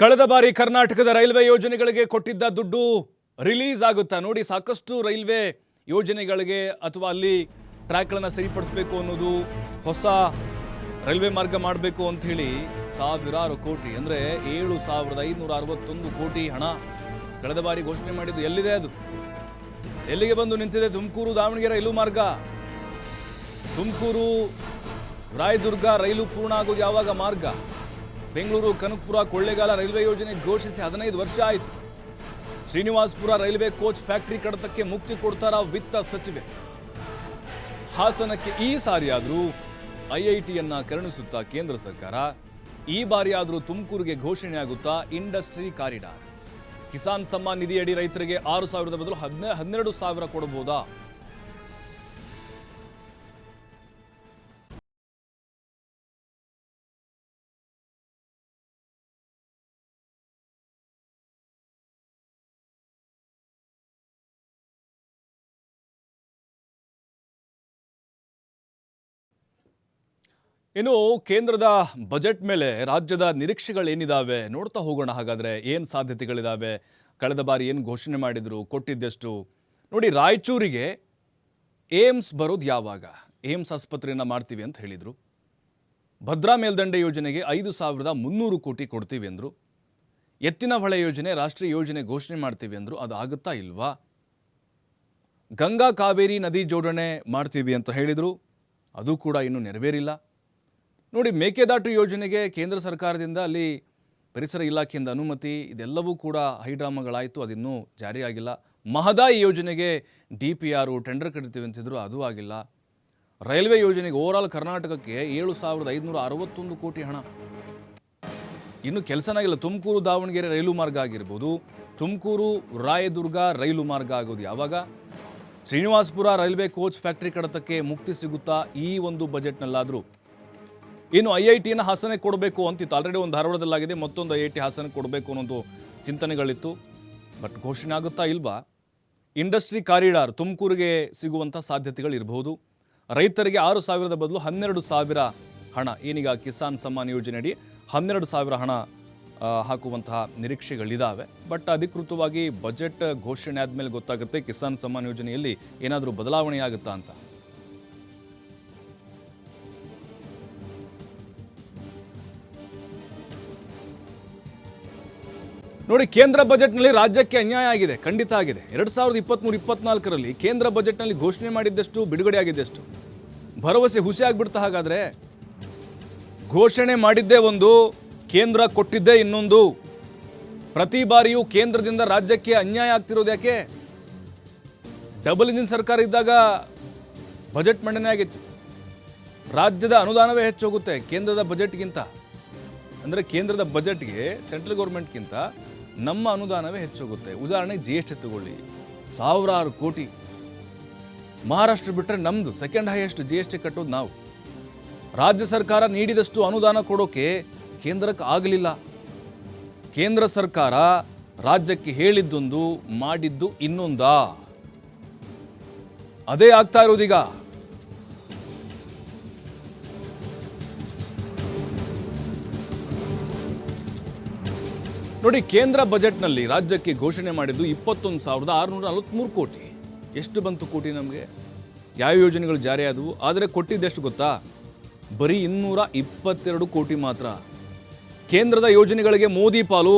ಕಳೆದ ಬಾರಿ ಕರ್ನಾಟಕದ ರೈಲ್ವೆ ಯೋಜನೆಗಳಿಗೆ ಕೊಟ್ಟಿದ್ದ ದುಡ್ಡು ರಿಲೀಸ್ ಆಗುತ್ತಾ? ನೋಡಿ, ಸಾಕಷ್ಟು ರೈಲ್ವೆ ಯೋಜನೆಗಳಿಗೆ ಅಥವಾ ಅಲ್ಲಿ ಟ್ರ್ಯಾಕ್ಗಳನ್ನು ಸರಿಪಡಿಸಬೇಕು ಅನ್ನೋದು ಹೊಸ ರೈಲ್ವೆ ಮಾರ್ಗ ಮಾಡಬೇಕು ಅಂತ ಹೇಳಿ ಸಾವಿರಾರು ಕೋಟಿ, ಅಂದರೆ ಏಳು ಸಾವಿರದ ಐನೂರ ಅರವತ್ತೊಂದು ಕೋಟಿ ಹಣ ಕಳೆದ ಬಾರಿ ಘೋಷಣೆ ಮಾಡಿದ್ದು ಎಲ್ಲಿದೆ ಅದು? ಎಲ್ಲಿಗೆ ಬಂದು ನಿಂತಿದೆ ತುಮಕೂರು ದಾವಣಗೆರೆ ರೈಲು ಮಾರ್ಗ? ತುಮಕೂರು ರಾಯದುರ್ಗ ರೈಲು ಪೂರ್ಣ ಆಗೋದು ಯಾವಾಗ ಮಾರ್ಗ? ಬೆಂಗಳೂರು, ಕನಕಪುರ, ಕೊಳ್ಳೇಗಾಲ ರೈಲ್ವೆ ಯೋಜನೆ ಘೋಷಿಸಿ ಹದಿನೈದು ವರ್ಷ ಆಯಿತು. ಶ್ರೀನಿವಾಸಪುರ ರೈಲ್ವೆ ಕೋಚ್ ಫ್ಯಾಕ್ಟರಿ ಕಡತಕ್ಕೆ ಮುಕ್ತಿ ಕೊಡ್ತಾರ ವಿತ್ತ ಸಚಿವೆ? ಹಾಸನಕ್ಕೆ ಈ ಸಾರಿಯಾದರೂ ಐಐಟಿಯನ್ನ ಕರುಣಿಸುತ್ತಾ ಕೇಂದ್ರ ಸರ್ಕಾರ? ಈ ಬಾರಿಯಾದರೂ ತುಮಕೂರಿಗೆ ಘೋಷಣೆಯಾಗುತ್ತಾ ಇಂಡಸ್ಟ್ರಿ ಕಾರಿಡಾರ್? ಕಿಸಾನ್ ಸಮ್ಮಾನ್ ನಿಧಿಯಡಿ ರೈತರಿಗೆ ಆರು ಸಾವಿರದ ಬದಲು ಹದಿನ ಹನ್ನೆರಡು ಸಾವಿರ ಕೊಡಬಹುದಾ? ಇನ್ನು ಕೇಂದ್ರದ ಬಜೆಟ್ ಮೇಲೆ ರಾಜ್ಯದ ನಿರೀಕ್ಷೆಗಳೇನಿದಾವೆ ನೋಡ್ತಾ ಹೋಗೋಣ. ಹಾಗಾದರೆ ಏನು ಸಾಧ್ಯತೆಗಳಿದಾವೆ? ಕಳೆದ ಬಾರಿ ಏನು ಘೋಷಣೆ ಮಾಡಿದರು, ಕೊಟ್ಟಿದ್ದೆಷ್ಟು? ನೋಡಿ, ರಾಯಚೂರಿಗೆ ಏಮ್ಸ್ ಬರೋದು ಯಾವಾಗ? ಏಮ್ಸ್ ಆಸ್ಪತ್ರೆಯನ್ನು ಮಾಡ್ತೀವಿ ಅಂತ ಹೇಳಿದರು. ಭದ್ರಾ ಮೇಲ್ದಂಡೆ ಯೋಜನೆಗೆ ಐದು ಸಾವಿರದ ಮುನ್ನೂರು ಕೋಟಿ ಕೊಡ್ತೀವಿ ಅಂದರು. ಎತ್ತಿನ ಹೊಳೆ ಯೋಜನೆ, ರಾಷ್ಟ್ರೀಯ ಯೋಜನೆ ಘೋಷಣೆ ಮಾಡ್ತೀವಿ ಅಂದರು. ಅದು ಆಗುತ್ತಾ ಇಲ್ವಾ? ಗಂಗಾ ಕಾವೇರಿ ನದಿ ಜೋಡಣೆ ಮಾಡ್ತೀವಿ ಅಂತ ಹೇಳಿದರು. ಅದು ಕೂಡ ಇನ್ನೂ ನೆರವೇರಿಲ್ಲ. ನೋಡಿ, ಮೇಕೆದಾಟು ಯೋಜನೆಗೆ ಕೇಂದ್ರ ಸರ್ಕಾರದಿಂದ ಅಲ್ಲಿ ಪರಿಸರ ಇಲಾಖೆಯಿಂದ ಅನುಮತಿ, ಇದೆಲ್ಲವೂ ಕೂಡ ಹೈಡ್ರಾಮಾಗಳಾಯಿತು, ಅದಿನ್ನೂ ಜಾರಿಯಾಗಿಲ್ಲ ಮಹದಾಯಿ ಯೋಜನೆಗೆ ಡಿ ಪಿ ಆರು ಟೆಂಡರ್ ಕರಿತೀವಿ ಅಂತಿದ್ರು ಅದು ಆಗಿಲ್ಲ. ರೈಲ್ವೆ ಯೋಜನೆಗೆ ಓವರಾಲ್ ಕರ್ನಾಟಕಕ್ಕೆ ಏಳು ಸಾವಿರದ ಐದುನೂರ ಅರವತ್ತೊಂದು ಕೋಟಿ ಹಣ. ಇನ್ನು ಕೆಲಸನಾಗಿಲ್ಲ ತುಮಕೂರು, ದಾವಣಗೆರೆ ರೈಲು ಮಾರ್ಗ ಆಗಿರ್ಬೋದು. ತುಮಕೂರು, ರಾಯದುರ್ಗ ರೈಲು ಮಾರ್ಗ ಆಗೋದು ಯಾವಾಗ? ಶ್ರೀನಿವಾಸಪುರ ರೈಲ್ವೆ ಕೋಚ್ ಫ್ಯಾಕ್ಟರಿ ಕಡತಕ್ಕೆ ಮುಕ್ತಿ ಸಿಗುತ್ತಾ ಈ ಒಂದು ಬಜೆಟ್ನಲ್ಲಾದರೂ? ಇನ್ನು ಐ ಐ ಟಿಯನ್ನು ಹಾಸನ ಕೊಡಬೇಕು ಅಂತಿತ್ತು. ಆಲ್ರೆಡಿ ಒಂದು ಧಾರವಾಡದಲ್ಲಾಗಿದೆ, ಮತ್ತೊಂದು ಐ ಐ ಟಿ ಹಾಸನ ಕೊಡಬೇಕು ಅನ್ನೋದು ಚಿಂತನೆಗಳಿತ್ತು. ಬಟ್ ಘೋಷಣೆ ಆಗುತ್ತಾ ಇಲ್ವಾ? ಇಂಡಸ್ಟ್ರಿ ಕಾರಿಡಾರ್ ತುಮಕೂರಿಗೆ ಸಿಗುವಂಥ ಸಾಧ್ಯತೆಗಳಿರಬಹುದು. ರೈತರಿಗೆ ಆರು ಸಾವಿರದ ಬದಲು ಹನ್ನೆರಡು ಸಾವಿರ ಹಣ. ಏನೀಗ ಕಿಸಾನ್ ಸಮ್ಮಾನ್ ಯೋಜನೆಯಡಿ ಹನ್ನೆರಡು ಸಾವಿರ ಹಣ ಹಾಕುವಂತಹ ನಿರೀಕ್ಷೆಗಳಿದ್ದಾವೆ ಬಟ್ ಅಧಿಕೃತವಾಗಿ ಬಜೆಟ್ ಘೋಷಣೆ ಆದಮೇಲೆ ಗೊತ್ತಾಗುತ್ತೆ, ಕಿಸಾನ್ ಸಮ್ಮಾನ್ ಯೋಜನೆಯಲ್ಲಿ ಏನಾದರೂ ಬದಲಾವಣೆ ಆಗುತ್ತಾ ಅಂತ. ನೋಡಿ, ಕೇಂದ್ರ ಬಜೆಟ್ನಲ್ಲಿ ರಾಜ್ಯಕ್ಕೆ ಅನ್ಯಾಯ ಆಗಿದೆ, ಖಂಡಿತ ಆಗಿದೆ. ಎರಡು ಸಾವಿರದ ಇಪ್ಪತ್ತ್ಮೂರು ಇಪ್ಪತ್ನಾಲ್ಕರಲ್ಲಿ ಕೇಂದ್ರ ಬಜೆಟ್ನಲ್ಲಿ ಘೋಷಣೆ ಮಾಡಿದ್ದಷ್ಟು, ಬಿಡುಗಡೆ ಆಗಿದ್ದಷ್ಟು? ಭರವಸೆ ಹುಸಿ ಆಗಿಬಿಡ್ತಾ ಹಾಗಾದರೆ ಘೋಷಣೆ ಮಾಡಿದ್ದೇ ಒಂದು, ಕೇಂದ್ರ ಕೊಟ್ಟಿದ್ದೇ ಇನ್ನೊಂದು. ಪ್ರತಿ ಬಾರಿಯೂ ಕೇಂದ್ರದಿಂದ ರಾಜ್ಯಕ್ಕೆ ಅನ್ಯಾಯ ಆಗ್ತಿರೋದು ಯಾಕೆ? ಡಬಲ್ ಇಂಜಿನ್ ಸರ್ಕಾರ ಇದ್ದಾಗ ಬಜೆಟ್ ಮಂಡನೆ ಆಗಿತ್ತು. ರಾಜ್ಯದ ಅನುದಾನವೇ ಹೆಚ್ಚೋಗುತ್ತೆ ಕೇಂದ್ರದ ಬಜೆಟ್ಗಿಂತ. ಅಂದರೆ ಕೇಂದ್ರದ ಬಜೆಟ್ಗೆ ಸೆಂಟ್ರಲ್ ಗೌರ್ಮೆಂಟ್ಗಿಂತ ನಮ್ಮ ಅನುದಾನವೇ ಹೆಚ್ಚೋಗುತ್ತೆ. ಉದಾಹರಣೆಗೆ ಜಿ ಎಸ್ ಟಿ ತಗೊಳ್ಳಿ. ಸಾವಿರಾರು ಕೋಟಿ. ಮಹಾರಾಷ್ಟ್ರ ಬಿಟ್ಟರೆ ನಮ್ಮದು second highest G S T ಕಟ್ಟೋದು ನಾವು. ರಾಜ್ಯ ಸರ್ಕಾರ ನೀಡಿದಷ್ಟು ಅನುದಾನ ಕೊಡೋಕೆ ಕೇಂದ್ರಕ್ಕೆ ಆಗಲಿಲ್ಲ. ಕೇಂದ್ರ ಸರ್ಕಾರ ರಾಜ್ಯಕ್ಕೆ ಹೇಳಿದ್ದೊಂದು, ಮಾಡಿದ್ದು ಇನ್ನೊಂದಾ? ಅದೇ ಆಗ್ತಾ ಇರೋದೀಗ. ನೋಡಿ, ಕೇಂದ್ರ ಬಜೆಟ್ನಲ್ಲಿ ರಾಜ್ಯಕ್ಕೆ ಘೋಷಣೆ ಮಾಡಿದ್ದು ಇಪ್ಪತ್ತೊಂದು ಸಾವಿರದ ಆರುನೂರ ನಲವತ್ತ್ಮೂರು ಕೋಟಿ. ಎಷ್ಟು ಬಂತು ಕೋಟಿ ನಮಗೆ? ಯಾವ ಯೋಜನೆಗಳು ಜಾರಿಯಾದವು ಆದರೆ ಕೊಟ್ಟಿದ್ದೆಷ್ಟು ಗೊತ್ತಾ? ಬರೀ ಇನ್ನೂರ ಇಪ್ಪತ್ತೆರಡು ಕೋಟಿ ಮಾತ್ರ. ಕೇಂದ್ರದ ಯೋಜನೆಗಳಿಗೆ ಮೋದಿ ಪಾಲು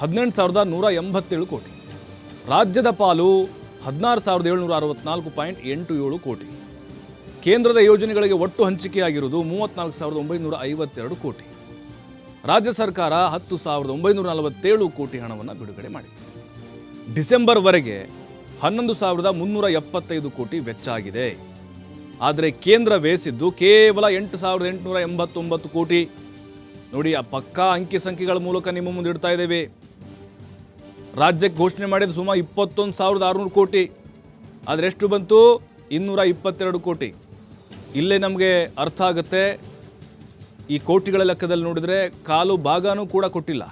ಹದಿನೆಂಟು ಸಾವಿರದ ನೂರ ಎಂಬತ್ತೇಳು ಕೋಟಿ. ರಾಜ್ಯದ ಪಾಲು ಹದಿನಾರು ಸಾವಿರದ ಏಳ್ನೂರ ಅರವತ್ನಾಲ್ಕು ಪಾಯಿಂಟ್ ಎಂಟು ಏಳು ಕೋಟಿ. ಕೇಂದ್ರದ ಯೋಜನೆಗಳಿಗೆ ಒಟ್ಟು ಹಂಚಿಕೆಯಾಗಿರುವುದು ಮೂವತ್ನಾಲ್ಕು ಸಾವಿರದ ಒಂಬೈನೂರ ಐವತ್ತೆರಡು ಕೋಟಿ. ರಾಜ್ಯ ಸರ್ಕಾರ ಹತ್ತು ಸಾವಿರದ ಒಂಬೈನೂರ ನಲವತ್ತೇಳು ಕೋಟಿ ಹಣವನ್ನು ಬಿಡುಗಡೆ ಮಾಡಿದೆ ಡಿಸೆಂಬರ್ವರೆಗೆ ಹನ್ನೊಂದು ಸಾವಿರದ ಮುನ್ನೂರ ಎಪ್ಪತ್ತೈದು ಕೋಟಿ ವೆಚ್ಚ ಆಗಿದೆ. ಆದರೆ ಕೇಂದ್ರ ವ್ಯಯಿಸಿದ್ದು ಕೇವಲ ಎಂಟು ಸಾವಿರದ ಎಂಟುನೂರ ಎಂಬತ್ತೊಂಬತ್ತು ಕೋಟಿ. ನೋಡಿ, ಆ ಪಕ್ಕಾ ಅಂಕಿ ಸಂಖ್ಯೆಗಳ ಮೂಲಕ ನಿಮ್ಮ ಮುಂದೆ ಇಡ್ತಾ ಇದ್ದೇವೆ. ರಾಜ್ಯಕ್ಕೆ ಘೋಷಣೆ ಮಾಡಿದ ಸುಮಾರು ಇಪ್ಪತ್ತೊಂದು ಸಾವಿರದ ಆರುನೂರು ಕೋಟಿ. ಆದರೆ ಎಷ್ಟು ಬಂತು? ಇನ್ನೂರ ಇಪ್ಪತ್ತೆರಡು ಕೋಟಿ. ಇಲ್ಲೇ ನಮಗೆ ಅರ್ಥ ಆಗುತ್ತೆ. ಈ ಕೋಟಿಗಳ ಲೆಕ್ಕದಲ್ಲಿ ನೋಡಿದರೆ ಕಾಲು ಭಾಗನೂ ಕೂಡ ಕೊಟ್ಟಿಲ್ಲ.